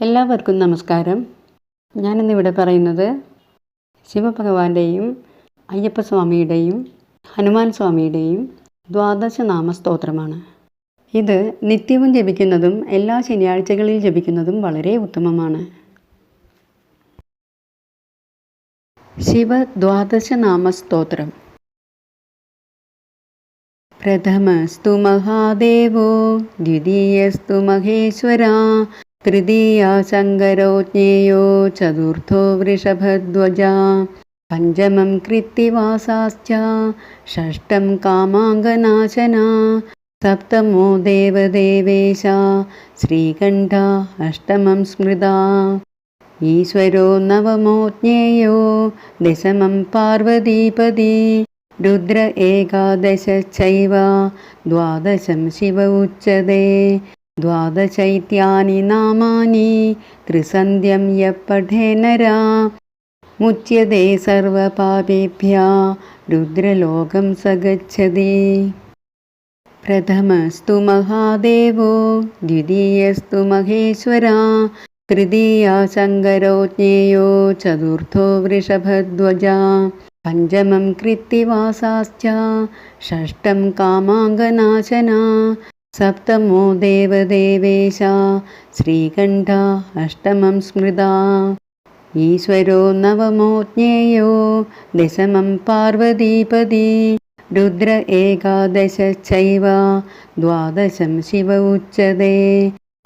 എല്ലാവർക്കും നമസ്കാരം. ഞാനിന്നിവിടെ പറയുന്നത് ശിവഭഗവാന്റെയും അയ്യപ്പസ്വാമിയുടെയും ഹനുമാൻ സ്വാമിയുടെയും ദ്വാദശനാമ സ്തോത്രമാണ് ഇത് നിത്യവും ജപിക്കുന്നതും എല്ലാ ശനിയാഴ്ചകളിൽ ജപിക്കുന്നതും വളരെ ഉത്തമമാണ്. ശിവ ദ്വാദശനാമ സ്തോത്രം तृतीया शङ्करो ज्ञेयो चतुर्थो वृषभध्वजा। पञ्चमं कृत्तिवासाश्च षष्ठं कामाङ्गनाशना। सप्तमो देवदेवेशा श्रीकण्ठा अष्टमं स्मृता। ईश्वरो नवमो ज्ञेयो दशमं पार्वतीपदी। रुद्र एकादशश्चैव द्वादशं शिव उच्यते। ഏകാദശൈവ ദ്വാദശം त्रिसन्ध्यं ഉച്ചതേ ദ്വാദശൈത്യാനി നാമാനി ത്രിസന്ധ്യം യ പഠേനരാ മുച്യത്തെ സർവപാപേഭ്യ രുദ്രലോകം സ ഗച്ഛതി പ്രഥമസ്തു മഹാദേവോ ദ്വിതീയസ്തു മഹേശ്വരാ. തൃതീയ ശങ്കരോ ജ്ഞേയോ ചതുർത്ഥോ വൃഷഭധ്വജ. പഞ്ചമം കൃത്തിവാസാശ്ച ഷഷ്ടം കാമാങ്കനാശന സപ്തമോ ദേവദേവേശ ശ്രീകണ്ഠ അഷ്ടമം സ്മൃത ഈശ്വരോ നവമോ ജ്ഞേയോ ദശമം പാർവതീപതി രുദ്ര ഏകാദശൈവ ദ്വാദശം ശിവ ഉച്ചതേ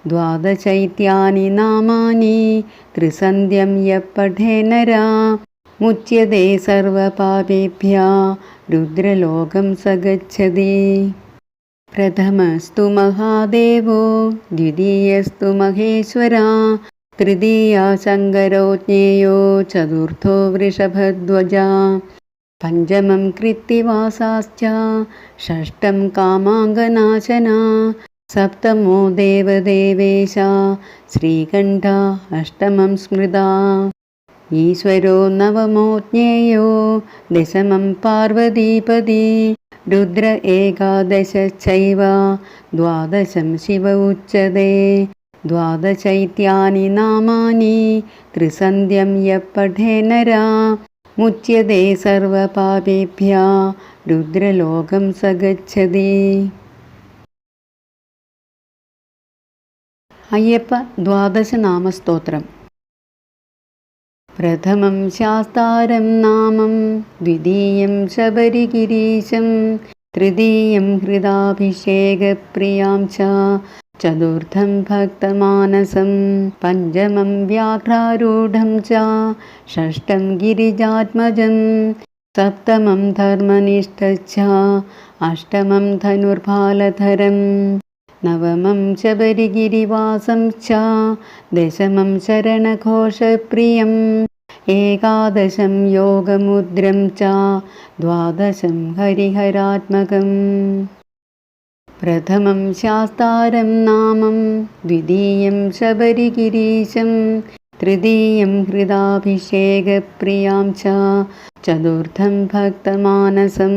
ദ്വാദശൈത്യാനി നാമാനി ത്രിസന്ധ്യം मुच्यते सर्वपापेभ्या മുച്യത്തെ സർവപാപേഭ്യ രുദ്രലോകം प्रथमस्तु महादेवो द्वितीयस्तु महेश्वरा तृतीया शङ्करो ज्ञेयो चतुर्थो वृषभध्वजा पञ्चमं कृत्तिवासाश्च षष्ठं कामाङ्गनाशना सप्तमो देवदेवेशा श्रीकण्ठा अष्टमं स्मृता ईश्वरो नवमो ज्ञेयो दशमं पार्वतीपदी ദശമം एकादश രുദ്ര द्वादशं ദ്വാദശം ശിവ ഉച്ചതേ. ദ്വാദശൈത്യാനി നാമാനി ത്രിസന്ധ്യം യ പഠേനരാ മുച്യത്തെ സർവപാപേഭ്യ രുദ്രലോകം സ ഗച്ഛതി അയ്യപ്പ ദ്വാദശനാമസ്തോത്രം. പ്രഥമം ശാസ്താരം നാമം ദ്വിതീയം ശബരിഗിരീശം തൃതീയം ഹൃദാഭിഷേകപ്രിയാം ച ചതുർത്ഥം ഭക്തമാനസം പഞ്ചമം വ്യാഘ്രാരൂഢം ച ഷഷ്ടം ഗിരിജാത്മജം സപ്തമം ധർമ്മനിഷ്ഠ അഷ്ടമം ധനുർഭാലധരം നവമം ശബരിഗിരിവാസം ച ദശമം ശരണഘോഷപ്രിയം. ഏകാദശം യോഗമുദ്രം ച ദ്വാദശം ഹരിഹരാത്മകം. പ്രഥമം ശാസ്താരം നാമം ദ്വിതീയം ശബരിഗിരീശം തൃതീയം ഹൃദാഭിഷേകപ്രിയാം ച ചതുർത്ഥം ഭക്തമാനസം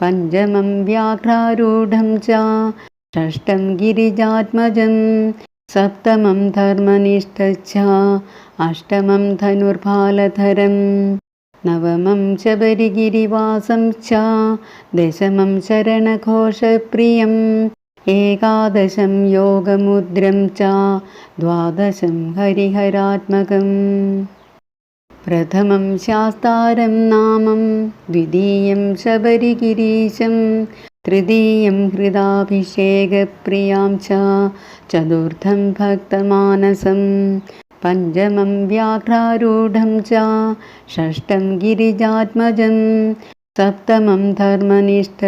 പഞ്ചമം വ്യാഘ്രാരൂഢം ച ഷഷ്ടം सप्तमं धर्मनिष्ठश्च अष्टमं धनुर्भालधरं नवमं शबरिगिरिवासं च दशमं शरणघोषप्रियम् एकादशं योगमुद्रं च द्वादशं हरिहरात्मकम्। प्रथमं शास्तारं नामं द्वितीयं शबरिगिरीशम् ശബരിഗിരീശം തൃതീയം ഹൃദാഭിഷേകപ്രിയാം ച ചതുർത്ഥം ഭക്തമാനസം പഞ്ചമം വ്യാഘ്രാരൂഢം ച ഷഷ്ടം ഗിരിജാത്മജം സപ്തമം ധർമ്മനിഷ്ഠ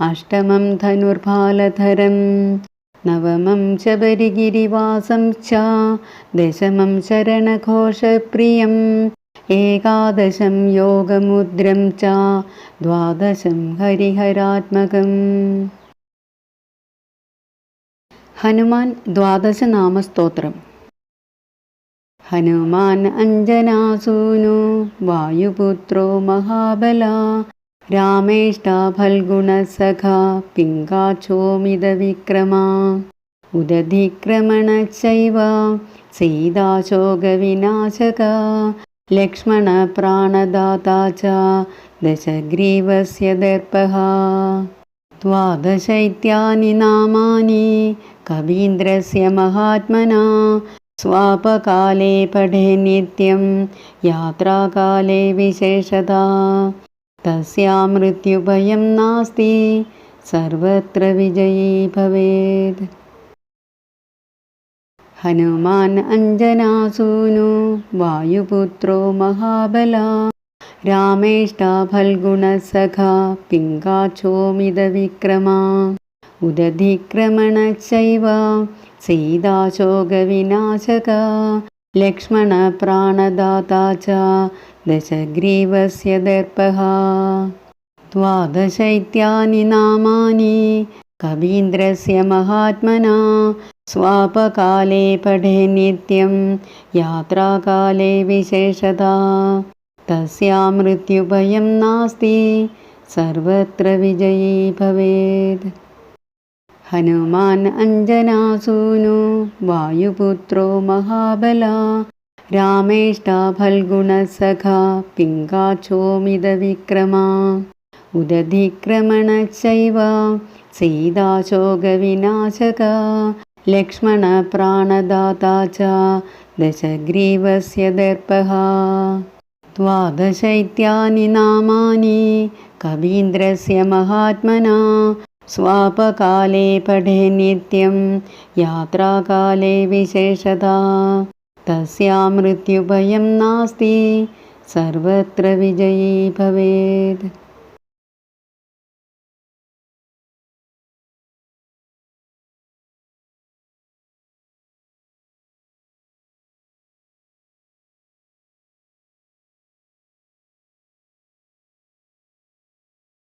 അഷ്ടമം ധനുർഭാലധരം നവമം ശബരിഗിരിവാസം ച ദശമം ശരണഘോഷപ്രിയം ഏകാദശം യോഗമുദ്രം ച ദ്വാദശം ഹരിഹരാത്മകം. ഹനുമാൻ ദ്വാദശനാമ സ്തോത്രം ഹനുമാൻ അഞ്ജനാസൂനോ വായുപുത്രോ മഹാബല രാമേഷ്ട ഫൽഗുണസഖ പിങ്കാക്ഷോമിത വിക്രമ ഉദധിക്രമണ ചൈവ സീതാശോകവിനാശക लक्ष्मणप्राणदाता च दशग्रीवस्य दर्पः। द्वादशैत्यानि नामानि कवीन्द्रस्य महात्मना स्वापकाले पठे नित्यं यात्राकाले विशेषता। तस्या मृत्युभयं नास्ति सर्वत्र विजयी भवेत् हनुमान् अञ्जनासूनु वायुपुत्रो महाबला रामेष्टा फल्गुणसखा पिङ्गाचोमिदविक्रमा उदधिक्रमणश्चैव सीताशोकविनाशक लक्ष्मणप्राणदाता च दशग्रीवस्य दर्पः द्वादशैत्यानि नामानि कवीन्द्रस्य महात्मना स्वापकाले पठे नित्यं यात्राकाले विशेषता। तस्या मृत्युभयं नास्ति सर्वत्र विजयी भवेत् हनुमान् अञ्जनासूनु वायुपुत्रो महाबला रामेष्टा फल्गुणसखा पिङ्गाचोमिदविक्रमा। उदधिक्रमणश्चैव सीताशोकविनाशक लक्ष्मणप्राणदाता च दशग्रीवस्य दर्पः। द्वादशैत्यानि नामानि कवीन्द्रस्य महात्मना स्वापकाले पठे नित्यं यात्राकाले विशेषता। तस्या मृत्युभयं नास्ति सर्वत्र विजयी भवेत्